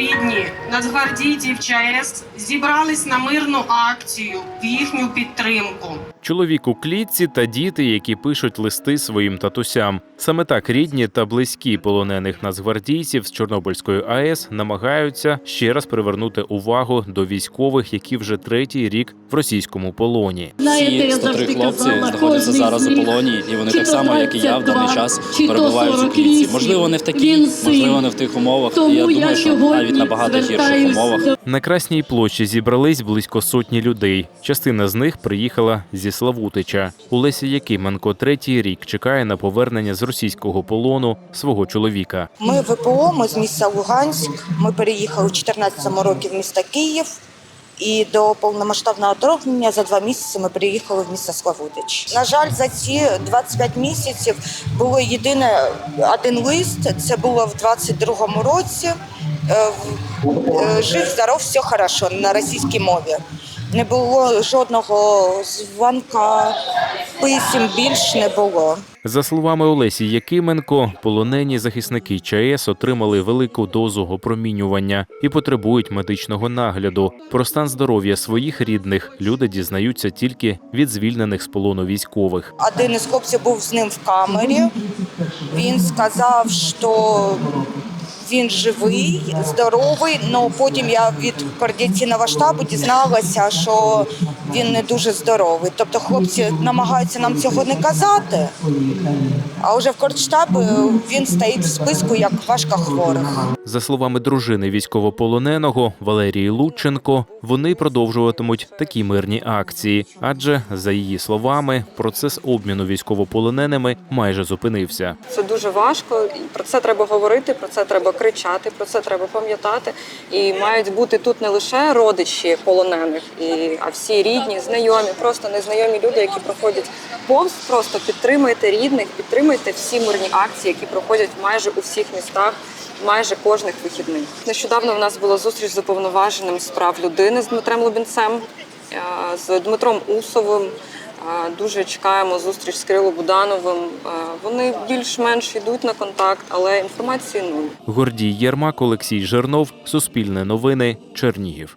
baby. Рідні нацгвардійців ЧАЕС зібрались на мирну акцію в їхню підтримку. Чоловік у клітці та діти, які пишуть листи своїм татусям. Саме так рідні та близькі полонених нацгвардійців з Чорнобильської АЕС намагаються ще раз привернути увагу до військових, які вже третій рік в російському полоні. Ці 103 хлопці знаходяться зараз у полоні, і вони так само, як і я, в даний час перебувають у клітці. Можливо, не в такій, можливо, не в тих умовах. І я думаю, що навіть на багато гірших умовах. На Красній площі зібрались близько сотні людей. Частина з них приїхала зі Славутича. Олеся Якименко третій рік чекає на повернення з російського полону свого чоловіка. Ми ВПО, ми з міста Луганськ. Ми переїхали у 2014 році в місто Київ. І до повномасштабного вторгнення за два місяці ми приїхали в місто Славутич. На жаль, за ці 25 місяців було єдине один лист. Це було в 22-му році. В- е, Жив, здоров, все хорошо на російській мові. Не було жодного дзвонка, писем більш не було. За словами Олесі Якименко, полонені захисники ЧАЕС отримали велику дозу опромінювання і потребують медичного нагляду. Про стан здоров'я своїх рідних люди дізнаються тільки від звільнених з полону військових. Один із хлопців був з ним в камері. Він сказав, що він живий, здоровий. але потім я від координаційного штабу дізналася, що він не дуже здоровий. Тобто хлопці намагаються нам цього не казати. А вже в коордштабі він стоїть в списку як важкохворих. За словами дружини військовополоненого Валерії Лученко, вони продовжуватимуть такі мирні акції, адже за її словами, процес обміну військовополоненими майже зупинився. Це дуже важко, і про це треба говорити, про це треба кричати, про це треба пам'ятати. І мають бути тут не лише родичі полонених, і, а всі рідні, знайомі, просто незнайомі люди, які проходять повз. Просто підтримуйте рідних, підтримуйте всі мирні акції, які проходять майже у всіх містах. Майже кожних вихідних. Нещодавно в нас була зустріч з уповноваженим з прав людини з Дмитрем Лубінцем, е, з Дмитром Усовим. Дуже чекаємо зустріч з Кирилом Будановим. Вони більш-менш йдуть на контакт, але інформації нуль. Гордій Єрмак, Олексій Жернов, Суспільне новини, Чернігів.